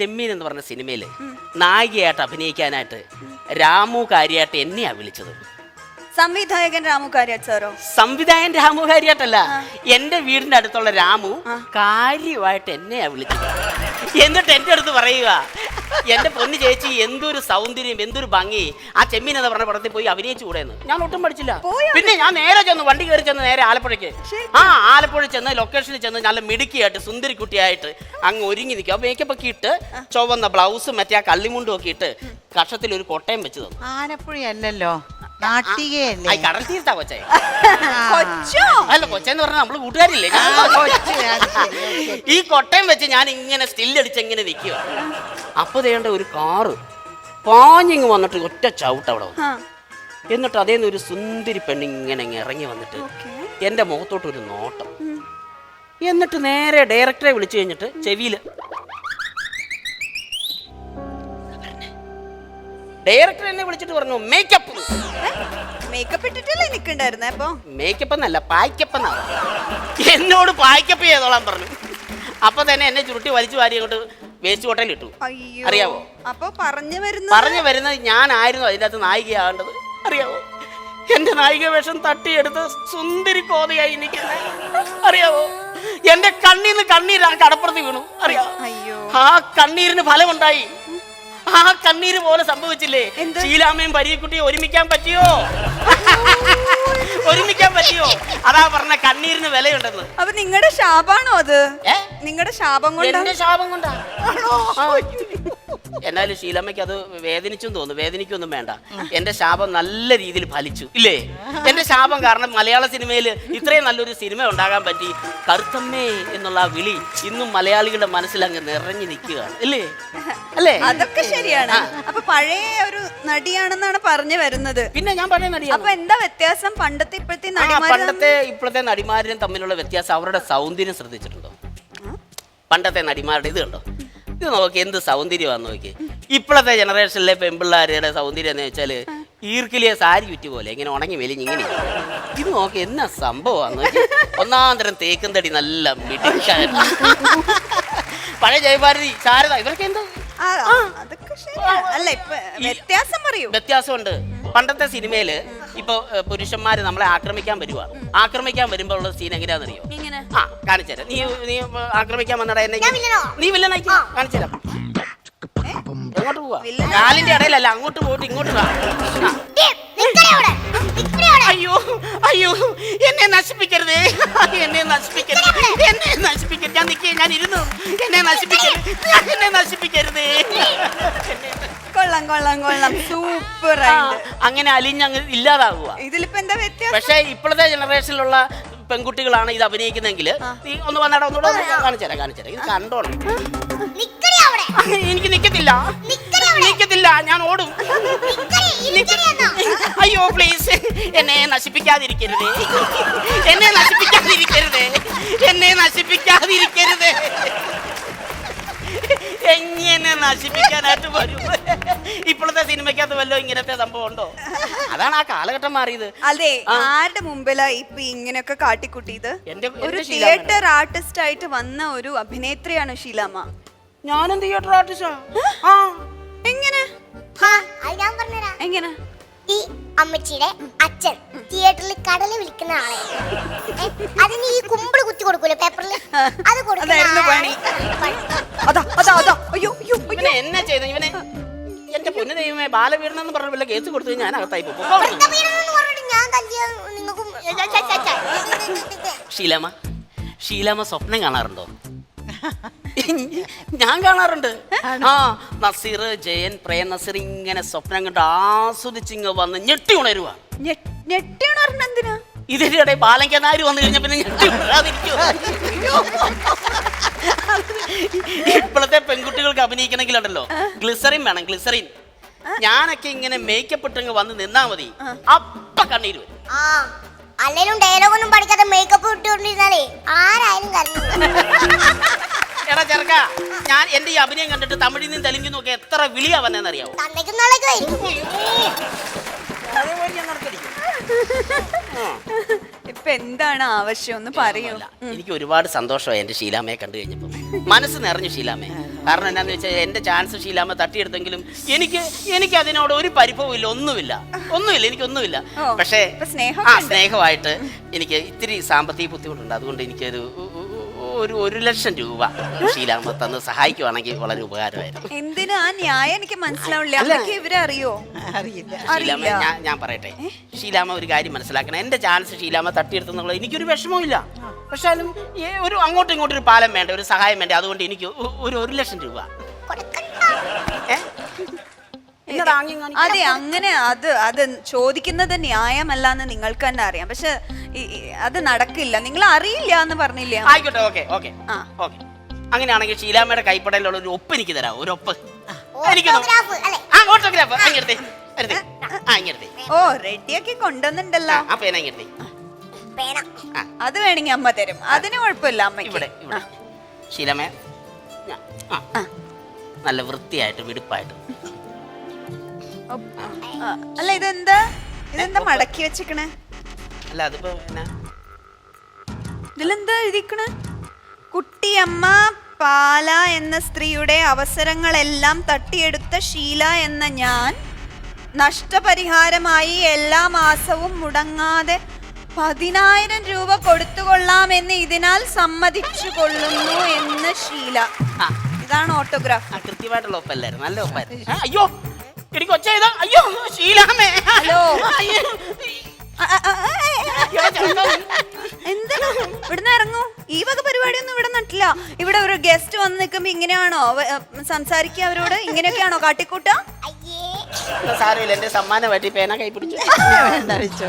ചെമ്മീൻ എന്ന് പറഞ്ഞ സിനിമയിൽ നായികയായിട്ട് അഭിനയിക്കാനായിട്ട് രാമു കാര്യായിട്ട് എന്നെയാ വിളിച്ചത്. സംവിധായകൻ രാമു കാര്യാട്ട് സാറോ? സംവിധായകൻ രാമു കാര്യായിട്ടല്ല എന്റെ വീടിന്റെ അടുത്തുള്ള രാമു കാര്യമായിട്ട് എന്നെയാ വിളിച്ചത്. എന്നിട്ട് എന്റെ അടുത്ത് പറയുക എന്റെ പൊന്ന് ചേച്ചി എന്തൊരു സൗന്ദര്യം എന്തൊരു ഭംഗി. ആ ചെമ്മീൻ എന്ന് പറഞ്ഞ പടത്തിൽ പോയി അഭിനയിച്ചു കൂടെയെന്ന്. ഞാൻ ഒട്ടും പഠിച്ചില്ല? പിന്നെ ഞാൻ നേരെ ചെന്ന് വണ്ടി കയറി ചെന്ന് നേരെ ആലപ്പുഴയ്ക്ക്. ആ ആലപ്പുഴ ചെന്ന് ലൊക്കേഷനിൽ ചെന്ന് നല്ല മിടുക്കിയായിട്ട് സുന്ദരിക്കുട്ടിയായിട്ട് അങ്ങ് ഒരുങ്ങി നിൽക്കും. അപ്പൊ മേക്കപ്പ് ഒക്കെ ഇട്ട് ചുവന്ന ബ്ലൗസും മറ്റേ ആ കള്ളിമുണ്ടും ഒക്കെ ഇട്ട് കഷത്തിൽ ഒരു കൊട്ടയം വെച്ച് തന്നു. ആലപ്പുഴയല്ലല്ലോ. നാട്ടികയല്ലേ ആ കടൽ തീർത്താ കൊച്ചേ കൊച്ചോ? അല്ല കൊച്ചെന്ന് പറഞ്ഞാൽ നമ്മൾ കൂട്ടുകാരില്ലേ? ഞാൻ അത്. ഈ കൊട്ടയം വെച്ച് ഞാൻ ഇങ്ങനെ സ്റ്റില്ലടിച്ച് ഇങ്ങനെ നിൽക്കുക അപ്പൊ ചെയ്യേണ്ട ഒരു കാറ്. പാഞ്ഞിങ് വന്നിട്ട് ഒറ്റ ചവിട്ട് അവിടെ വന്നു. എന്നിട്ട് അതേന്ന് ഒരു സുന്ദരി പെണ്ണിങ്ങനെ ഇങ്ങ് ഇറങ്ങി വന്നിട്ട്. എന്റെ മുഖത്തോട്ട് ഒരു നോട്ടം. എന്നിട്ട് നേരെ ഡയറക്ടറെ വിളിച്ചു കഴിഞ്ഞിട്ട് ചെവിയിൽ ഡയറക്ടർ എന്നെ വിളിച്ചിട്ട് പറഞ്ഞു മേക്കപ്പ് മേക്കപ്പ് ഇട്ടിട്ടല്ലേ നിക്കണ്ടായിരുന്നേ അപ്പൊ? മേക്കപ്പ് എന്നല്ല പായ്ക്കപ്പ് എന്നാ എന്നോട് പായ്ക്കപ്പ് ചെയ്തോളാൻ പറഞ്ഞു. അപ്പൊ തന്നെ എന്നെ ചുരുട്ടി വലിച്ചു വാരി അങ്ങോട്ട് വേസ്റ്റ് കോട്ടയിൽ ഇട്ടു. അയ്യോ. അറിയാവോ? അപ്പൊ പറഞ്ഞു വരുന്നത്? പറഞ്ഞു വരുന്നത് ഞാനായിരുന്നു അതിന്റെ അകത്ത് നായികയാകേണ്ടത് അറിയാവോ? എന്റെ നായിക വേഷം തട്ടിയെടുത്ത് സുന്ദരി കോതയായി നിൽക്കുന്നത് അറിയാവോ? എന്റെ കണ്ണീന്ന് കണ്ണീര് ആ കടപ്പുറത്ത് വീണു. അറിയാവോ? ആ കണ്ണീരിന് ഫലമുണ്ടായി. ആ കണ്ണീര് പോലെ സംഭവിച്ചില്ലേ? ശീലാമ്മയും പരീക്കുട്ടിയും ഒരുമിക്കാൻ പറ്റിയോ? ഒരുമിക്കാൻ പറ്റിയോ? അതാ പറഞ്ഞ കണ്ണീരിന് വിലയുണ്ടെന്ന്. അപ്പൊ നിങ്ങളുടെ ശാപാണോ അത്? നിങ്ങളുടെ ശാപം കൊണ്ട്? ശാപം കൊണ്ടാണോ. എന്നാലും ശീലമ്മയ്ക്ക് അത് വേദനിച്ചും തോന്നുന്നു. വേദനിക്കൊന്നും വേണ്ട. എന്റെ ശാപം നല്ല രീതിയിൽ ഫലിച്ചു. ഇല്ലേ? എന്റെ ശാപം കാരണം മലയാള സിനിമയിൽ ഇത്രയും നല്ലൊരു സിനിമ ഉണ്ടാകാൻ പറ്റി. കറുത്തമ്മേ എന്നുള്ള ആ വിളി ഇന്നും മലയാളികളുടെ മനസ്സിൽ അങ്ങ് നിറഞ്ഞു നിൽക്കുകയാണ്. ഇല്ലേ? അല്ലേ? അതൊക്കെ ശരിയാണ്. അപ്പൊ പഴയ ഒരു നടിയാണെന്നാണ് പറഞ്ഞു വരുന്നത്. പിന്നെ ഞാൻ പറഞ്ഞ നടി അപ്പൊ എന്താ വ്യത്യാസം? പണ്ടത്തെ ഇപ്പോഴത്തെ പണ്ടത്തെ ഇപ്പോഴത്തെ നടിമാരും തമ്മിലുള്ള വ്യത്യാസം അവരുടെ സൗന്ദര്യം ശ്രദ്ധിച്ചിട്ടുണ്ടോ? പണ്ടത്തെ നടിമാരുടെ ഇത് കണ്ടോ? ഇത് നോക്കി എന്ത് സൗന്ദര്യം സൗന്ദര്യമാന്ന് നോക്കി. ഇപ്പോഴത്തെ ജനറേഷനിലെ പെൺപിള്ളേരുടെ സൗന്ദര്യം എന്ന് വെച്ചാൽ ഈർക്കിലെ സാരി ചുറ്റി പോലെ ഇങ്ങനെ ഉണങ്ങി മെലിഞ്ഞ് ഇങ്ങനെ. ഇത് നോക്കി എന്നാ സംഭവമാന്ന് നോക്കി. ഒന്നാം തരം തേക്കും തടി നല്ല മിടുക്കാൻ. പഴയ ജയഭാരതി ശാരദ ഇവരൊക്കെ എന്ത്? ആ, അതൊക്കെ അല്ല ഇപ്പൊ വ്യത്യാസം പറയൂ. വ്യത്യാസമുണ്ട്. പണ്ടത്തെ സിനിമയിൽ ഇപ്പൊ ഏഹ്, പുരുഷന്മാര് നമ്മളെ ആക്രമിക്കാൻ വരുവാ. ആക്രമിക്കാൻ വരുമ്പോ ഉള്ള സീൻ എങ്ങനെയാണെന്നറിയോ? എങ്ങനെ? ആ കാണിച്ചുതരാം നീ നീ ആക്രമിക്കാൻ വന്നടാ എന്നെ നീ വില്ല കാണിച്ചുതരാം എങ്ങോട്ട് പോവാ? കാലിന്റെ ഇടയിലല്ല അങ്ങോട്ട് പോയിട്ട് ഇങ്ങോട്ട് വാ. അയ്യോ അയ്യോ എന്നെ നശിപ്പിക്കരുതേ. എന്നെ നശിപ്പിക്കരുത്. എന്നെ നശിപ്പിക്കരുത്. ഞാൻ നിൽക്കേ ഞാൻ ഇരുന്നു. എന്നെ നശിപ്പിക്കരുത്. എന്നെ നശിപ്പിക്കരുതേ. കൊള്ളാം കൊള്ളാം കൊള്ളാം. സൂപ്പർ അങ്ങനെ അലിഞ്ഞങ്ങ് ഇല്ലാതാവുക. ഇതിലിപ്പോ എന്താ വ്യത്യാസം? പക്ഷേ ഇപ്പോഴത്തെ ജനറേഷനിലുള്ള പെൺകുട്ടികളാണ് ഇത് അഭിനയിക്കുന്നെങ്കിൽ നീ ഒന്ന് വന്നാടാ ഒന്നുകൂടെ കാണിച്ചുതരാം കാണിച്ചുതരാം ഇത് കണ്ടോണം. അവിടെ. എനിക്ക് നിക്കത്തില്ല. നിക്കത്തില്ല ഞാൻ ഓടും. അയ്യോ പ്ലീസ് എന്നെ നശിപ്പിക്കാതിരിക്കരുത്. എന്നെ നശിപ്പിക്കാതിരിക്കരുത്. എന്നെ നശിപ്പിക്കാതിരിക്കരുത്. നശിപ്പിക്കാനായിട്ട് വരും. ഇപ്പോഴത്തെ സിനിമയ്ക്കകത്ത് വല്ലോ ഇങ്ങനത്തെ സംഭവം ഉണ്ടോ? അതാണ് ആ കാലഘട്ടം മാറിയത്. അതെ ആരുടെ മുമ്പിലാ ഇപ്പൊ ഇങ്ങനെയൊക്കെ കാട്ടിക്കുട്ടിയത്? ഒരു തിയേറ്റർ ആർട്ടിസ്റ്റ് ആയിട്ട് വന്ന ഒരു അഭിനേത്രിയാണ് ഷീലാമ ഞാനും തിയേറ്റർ ആർട്ടിസ്റ്റാ ആ? എങ്ങനെ? എങ്ങനെ? ഈ അമ്മച്ചിയുടെ അച്ഛൻ തിയേറ്ററിൽ കടൽ വിളിക്കുന്ന ആളെ. അതിന് ഈ കുമ്പിൾ കുത്തി കൊടുക്കൂലേ പേപ്പറിൽ അത് കൊടുക്കുന്ന ഇവനെ എന്നെ ചെയ്ത? ഇവനെ എന്റെ പൊന്നു ദൈവമേ ബാലപീഡനം എന്ന് പറഞ്ഞ വല്ല കേസ് കൊടുത്തു ഞാൻ അകത്തായി. ഷീലാമ്മ ഷീലാമ്മ സ്വപ്നം കാണാറുണ്ടോ? ഞാൻ കാണാറുണ്ട്. ആ നസീർ ജയൻ പ്രേ നസീർ ഇങ്ങനെ സ്വപ്നം കണ്ട് ആസ്വദിച്ചിങ്ങ് വന്ന് ഞെട്ടി ഉണരുവാ. ഞെട്ടി ഉണർന്ന എന്തിനാ ഇതിന്റെ ഇടയിൽ ബാലങ്കനാര് വന്നു കഴിഞ്ഞ പിന്നെ ഞെട്ടി ഉണരാതിരിക്കുമോ ഇപ്പോഴത്തെ പെൺകുട്ടികൾക്ക് അഭിനയിക്കണമെങ്കിലുണ്ടല്ലോ. ഗ്ലിസറിൻ വേണം ഗ്ലിസറിൻ ഞാനൊക്കെ ഇങ്ങനെ മേക്കപ്പ് ഇട്ടങ്ങ് വന്ന് നിന്നാ മതി. അപ്പ കണ്ണീര് വരും. ആ അല്ലേലും ഡയലോഗൊന്നും പഠിക്കാതെ മേക്കപ്പ് ഇട്ടുകൊണ്ടിരുന്നാലേ ആരായാലും കരഞ്ഞു എടാ ചെറുക്ക ഞാൻ എന്റെ ഈ അഭിനയം കണ്ടിട്ട് തമിഴിൽ നിന്ന് തെലുങ്കിൽ നിന്നൊക്കെ എത്ര വിളിയാ വന്നെന്നറിയാവോ? തന്നേക്കും നാളേക്ക് ഇപ്പൊ എന്താണ് ആവശ്യം? എന്ന് പറയൂ. എനിക്ക് ഒരുപാട് സന്തോഷമായി എന്റെ ശീലാമയെ കണ്ടു കഴിഞ്ഞപ്പോ. മനസ്സ് നിറഞ്ഞു ശീലാമയെ കാരണം എന്നാന്ന് വെച്ചാൽ എന്റെ ചാൻസ് ശീലാമ തട്ടിയെടുത്തെങ്കിലും എനിക്ക് എനിക്ക് അതിനോട് ഒരു പരിഭവം ഇല്ല ഒന്നുമില്ല. ഒന്നുമില്ല എനിക്കൊന്നുമില്ല. പക്ഷേ ആ സ്നേഹമായിട്ട് എനിക്ക് ഇത്തിരി സാമ്പത്തിക ബുദ്ധിമുട്ടുണ്ട്. അതുകൊണ്ട് എനിക്കൊരു ഒരു ഒരു ലക്ഷം രൂപ ശീലാമ്മ തന്ന് സഹായിക്കുവാണെങ്കിൽ വളരെ ഉപകാരമായിരുന്നു. എന്തിനാ? ആ ന്യായം എനിക്ക് മനസ്സിലാവില്ല. അമ്മയ്ക്ക് ഇവരെ അറിയോ അറിയില്ല. ഞാൻ ഞാൻ പറയട്ടെ. ശീലാമ്മ ഒരു കാര്യം മനസ്സിലാക്കണം. എന്റെ ചാൻസ് ഷീലാമ്മ തട്ടിയെടുത്തെന്നുള്ളത് എനിക്കൊരു വിഷമമില്ല പക്ഷേ ഒരു അങ്ങോട്ടും ഇങ്ങോട്ടും ഒരു പാലം വേണ്ട ഒരു സഹായം വേണ്ട? അതുകൊണ്ട് എനിക്ക് ഒ- ഒരു ഒരു ലക്ഷം രൂപ. കൊടുക്കണ്ട. ഏ? എന്നതാ ആംഗ്യം കാണിക്കുന്നത്? അതെ അങ്ങനെ അത് അത് ചോദിക്കുന്നത് ന്യായമല്ല എന്ന് നിങ്ങൾക്ക് തന്നെ അറിയാം. പക്ഷെ അത് നടക്കില്ല. നിങ്ങൾ അറിയില്ല എന്ന് പറഞ്ഞില്ലേ? ആയിക്കോട്ടെ ഓക്കെ ഓക്കെ. ആ. ഓക്കെ. അങ്ങനെയാണെങ്കിൽ ഷീലാമ്മയുടെ കൈപ്പടയിലുള്ള ഒരു ഒപ്പ് എനിക്ക് തരാം ഒരു ഒപ്പ്. എനിക്ക് തന്നോ. ഓട്ടോഗ്രാഫ് അല്ലെ? ആ ഓട്ടോഗ്രാഫ്. അങ്ങെടുത്തേ എടുത്തേ. ആ ഇങ്ങെടുത്തേ ഓ റെഡിയാക്കി കൊണ്ടുവന്നിട്ടുണ്ടല്ലോ. ആ പേന ഇങ്ങെടുത്തേ പേന. ആ. അത് വേണമെങ്കിൽ അമ്മ തരും. അതിന് കുഴപ്പമില്ല അമ്മയ്ക്ക്. ഇവിടെ ഞാ- ആ. ആ. നല്ല വൃത്തിയായിട്ട് വിടുപ്പായിട്ട്. ആ, അല്ല ഇതെന്താ? ഇതെന്താ മടക്കി വെച്ചിക്കണേ അല്ല അതിപ്പോ എന്നാ ഇതിലെന്താ എഴുതിക്കണ് കുട്ടിയമ്മ പാല എന്ന സ്ത്രീയുടെ അവസരങ്ങളെല്ലാം തട്ടിയെടുത്ത ഷീല എന്ന ഞാൻ നഷ്ടപരിഹാരമായി എല്ലാ മാസവും മുടങ്ങാതെ പതിനായിരം രൂപ കൊടുത്തുകൊള്ളാമെന്ന് ഇതിനാൽ സമ്മതിച്ചു കൊള്ളുന്നു എന്ന് ഷീല. ഇതാണ് ഓട്ടോഗ്രാഫ്. കൃത്യമായിട്ടുള്ള ഒപ്പല്ലായിരുന്നു. നല്ല ഒപ്പായിരുന്നു. അയ്യോ എനിക്ക് ഒച്ച ചെയ്താ. അയ്യോ ഷീലാമേ ഹലോ. എന്താണ് ഇവിടുന്ന് ഇറങ്ങൂ. ഈ വക പരിപാടിയൊന്നും ഇവിടെ നട്ടില്ല ഇവിടെ ഒരു ഗസ്റ്റ് വന്ന് നിൽക്കുമ്പോ ഇങ്ങനെയാണോ? സംസാരിക്കുക അവരോട്? ഇങ്ങനെയൊക്കെയാണോ കാട്ടിക്കൂട്ട? സാരമില്ല എന്റെ സമ്മാനമായിട്ട് പേന കൈ പിടിച്ചു. വെച്ചോ.